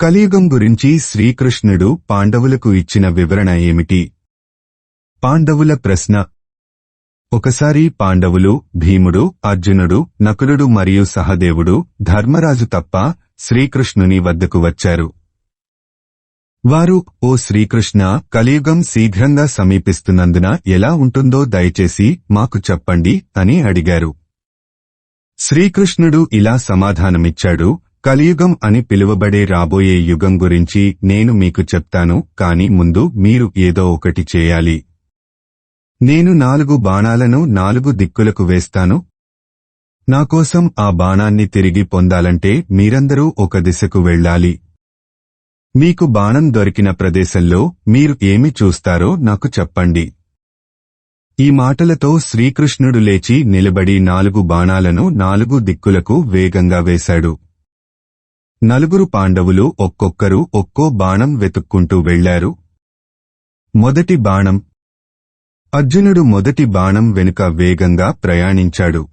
కలియుగం గురించి శ్రీకృష్ణుడు పాండవులకు ఇచ్చిన వివరణ ఏమిటి? పాండవుల ప్రశ్న. ఒకసారి పాండవులు భీముడు అర్జునుడు నకులుడు మరియు సహదేవుడు ధర్మరాజు తప్ప శ్రీకృష్ణుని వద్దకు వచ్చారు. వారు ఓ శ్రీకృష్ణ కలియుగం శీఘ్రంగా సమీపిస్తున్నందున ఎలా ఉంటుందో దయచేసి మాకు చెప్పండి అని అడిగారు. శ్రీకృష్ణుడు ఇలా సమాధానమిచ్చాడు కలియుగం అని పిలువబడే రాబోయే యుగం గురించి నేను మీకు చెప్తాను కాని ముందు మీరు ఏదో ఒకటి చేయాలి. నేను నాలుగు బాణాలను నాలుగు దిక్కులకు వేస్తాను. నాకోసం ఆ బాణాన్ని తిరిగి పొందాలంటే మీరందరూ ఒక దిశకు వెళ్ళాలి. మీకు బాణం దొరికిన ప్రదేశంలో మీరు ఏమి చూస్తారో నాకు చెప్పండి. ఈ మాటలతో శ్రీకృష్ణుడు లేచి నిలబడి నాలుగు బాణాలను నాలుగు దిక్కులకు వేగంగా వేశాడు. నలుగురు పాండవులు ఒక్కొక్కరు ఒక్కో బాణం వెతుక్కుంటూ వెళ్ళారు మొదటి బాణం. అర్జునుడు మొదటి బాణం వెనుక వేగంగా ప్రయాణించాడు.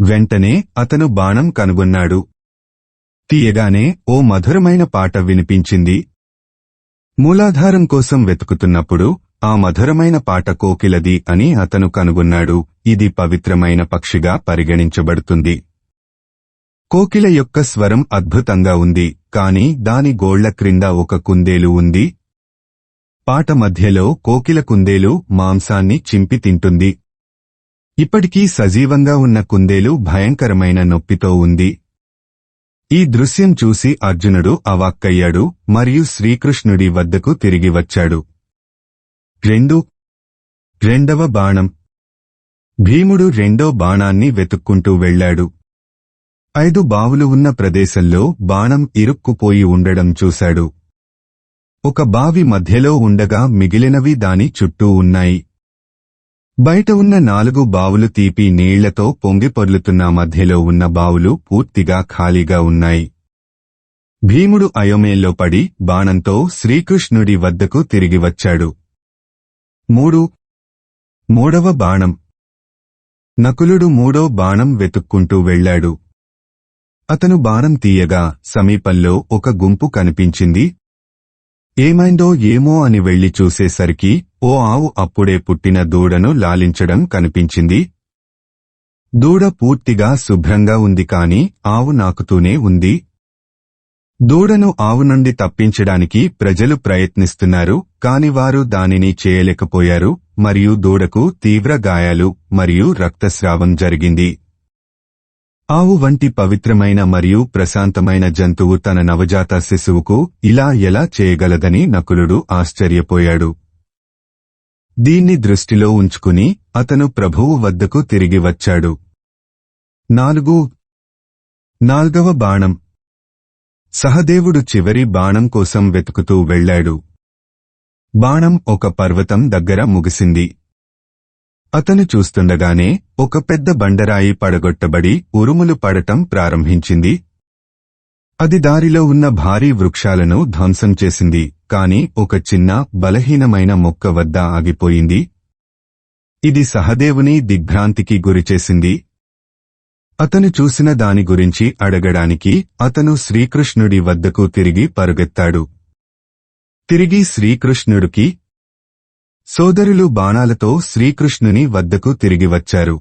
వెంటనే అతను బాణం కనుగొన్నాడు. తీయగానే ఓ మధురమైన పాట వినిపించింది. మూలాధారం కోసం వెతుకుతున్నప్పుడు ఆ మధురమైన పాట కోకిలది అని అతను కనుగొన్నాడు. ఇది పవిత్రమైన పక్షిగా పరిగణించబడుతుంది. కోకిల యొక్క స్వరం అద్భుతంగా ఉంది కాని దాని గోళ్ళ క్రింద ఒక కుందేలు ఉంది. పాట మధ్యలో కోకిల కుందేలు మాంసాన్ని చింపి తింటుంది. ఇప్పటికీ సజీవంగా ఉన్న కుందేలు భయంకరమైన నొప్పితో ఉంది. ఈ దృశ్యం చూసి అర్జునుడు అవాక్కయ్యాడు మరియు శ్రీకృష్ణుడి వద్దకు తిరిగి వచ్చాడు. రెండు. రెండవ బాణం. భీముడు రెండో బాణాన్ని వెతుక్కుంటూ వెళ్ళాడు. ఐదు బావులు ఉన్న ప్రదేశంలో బాణం ఇరుక్కుపోయి ఉండడం చూశాడు. ఒక బావి మధ్యలో ఉండగా మిగిలినవి దాని చుట్టూ ఉన్నాయి. బయట ఉన్న నాలుగు బావులు తీపి నీళ్ళతో పొంగిపొర్లుతున్న మధ్యలో ఉన్న బావులు పూర్తిగా ఖాళీగా ఉన్నాయి. భీముడు అయోమయంలో పడి బాణంతో శ్రీకృష్ణుడి వద్దకు తిరిగి వచ్చాడు. మూడు. మూడవ బాణం. నకులుడు మూడో బాణం వెతుక్కుంటూ వెళ్ళాడు. అతను బాణం తీయగా సమీపంలో ఒక గుంపు కనిపించింది. ఏమైందో ఏమో అని వెళ్ళి చూసేసరికి ఓ ఆవు అప్పుడే పుట్టిన దూడను లాలించడం కనిపించింది. దూడ పూర్తిగా శుభ్రంగా ఉంది కాని ఆవు నాకుతూనే ఉంది. దూడను ఆవు నుండి తప్పించడానికి ప్రజలు ప్రయత్నిస్తున్నారు కాని వారు దానిని చేయలేకపోయారు మరియు దూడకు తీవ్ర గాయాలు మరియు రక్తస్రావం జరిగింది. ఆవు వంటి పవిత్రమైన మరియు ప్రశాంతమైన జంతువు తన నవజాత శిశువుకు ఇలా ఎలా చేయగలదని నకులుడు ఆశ్చర్యపోయాడు. దీన్ని దృష్టిలో ఉంచుకుని అతను ప్రభువు వద్దకు తిరిగి వచ్చాడు. నాలుగు. నాల్గవ బాణం. సహదేవుడు చివరి బాణం కోసం వెతుకుతూ వెళ్ళాడు. బాణం ఒక పర్వతం దగ్గర ముగిసింది. అతను చూస్తుండగానే ఒక పెద్ద బండరాయి పడగొట్టబడి ఉరుములు పడటం ప్రారంభించింది. అది దారిలో ఉన్న భారీ వృక్షాలను ధ్వంసం చేసింది కాని ఒక చిన్న బలహీనమైన మొక్క వద్ద ఆగిపోయింది. ఇది సహదేవుని దిగ్భ్రాంతికి గురిచేసింది అతను చూసిన దాని గురించి అడగడానికి అతను శ్రీకృష్ణుడి వద్దకు తిరిగి పరుగెత్తాడు. తిరిగి శ్రీకృష్ణుడికి సోదరులు బాణాలతో శ్రీకృష్ణుని వద్దకు తిరిగి వచ్చారు.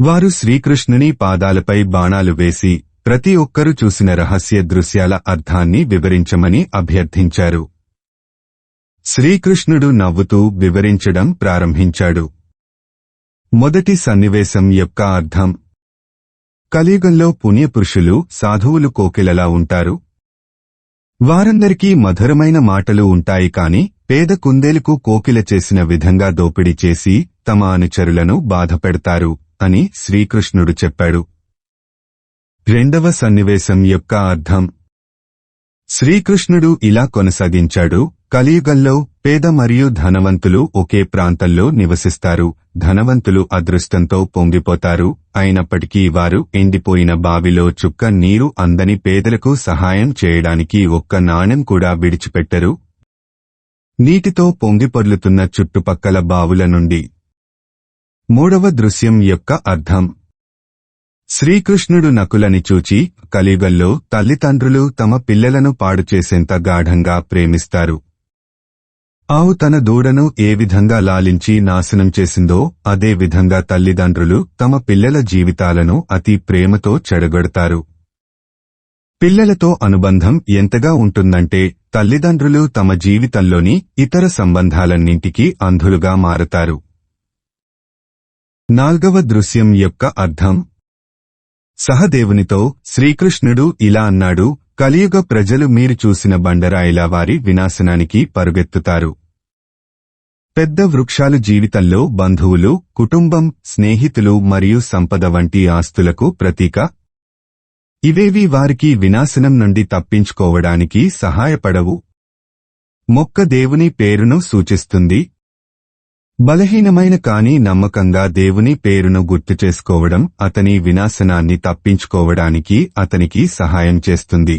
వారు శ్రీకృష్ణుని పాదాలపై బాణాలు వేసి ప్రతి ఒక్కరూ చూసిన రహస్య దృశ్యాల అర్థాన్ని వివరించమని అభ్యర్థించారు. శ్రీకృష్ణుడు నవ్వుతూ వివరించడం ప్రారంభించాడు. మొదటి సన్నివేశం యొక్క అర్థం. కలియుగంలో పుణ్యపురుషులు సాధువులు కోకిలలా ఉంటారు. వారందరికీ మధురమైన మాటలు ఉంటాయి కాని పేద కుందేలుకు కోకిల చేసిన విధంగా దోపిడీ చేసి తమ అనుచరులను బాధపెడతారు అని శ్రీకృష్ణుడు చెప్పాడు. రెండవ సన్నివేశం యొక్క అర్థం. శ్రీకృష్ణుడు ఇలా కొనసాగించాడు కలియుగంలో పేద మరియు ధనవంతులు ఒకే ప్రాంతంలో నివసిస్తారు ధనవంతులు అదృష్టంతో పొంగిపోతారు అయినప్పటికీ వారు ఎండిపోయిన బావిలో చుక్క నీరు అందని పేదలకు సహాయం చేయడానికి ఒక్క నాణెం కూడా విడిచిపెట్టరు నీటితో పొంగిపొర్లుతున్న చుట్టుపక్కల బావుల నుండి. మూడవ దృశ్యం యొక్క అర్థం. శ్రీకృష్ణుడు నకులని చూచి కలియుగంలో తల్లిదండ్రులు తమ పిల్లలను పాడు చేసేంత గాఢంగా ప్రేమిస్తారు. ఆవు తన దూడను ఏ విధంగా లాలించి నాశనం చేసిందో అదే విధంగా తల్లిదండ్రులు తమ పిల్లల జీవితాలను అతి ప్రేమతో చెడగొడతారు. పిల్లలతో అనుబంధం ఎంతగా ఉంటుందంటే తల్లిదండ్రులు తమ జీవితంలోని ఇతర సంబంధాలన్నింటికీ అంధులుగా మారతారు. నాల్గవ దృశ్యం యొక్క అర్థం. సహదేవునితో శ్రీకృష్ణుడు ఇలా అన్నాడు కలియుగ ప్రజలు మీరు చూసిన బండరాయిల వారి వినాశనానికి పరుగెత్తుతారు. పెద్ద వృక్షాలు జీవితంలో బంధువులు కుటుంబం స్నేహితులు మరియు సంపద వంటి ఆస్తులకు ప్రతీక ఇవేవి వారికి వినాశనం నుండి తప్పించుకోవడానికి సహాయపడవు. మొక్క దేవుని పేరును సూచిస్తుంది. బలహీనమైన కాని నమ్మకంగా దేవుని పేరును గుర్తు చేసుకోవడం అతని వినాశనాన్ని తప్పించుకోవడానికి అతనికి సహాయం చేస్తుంది.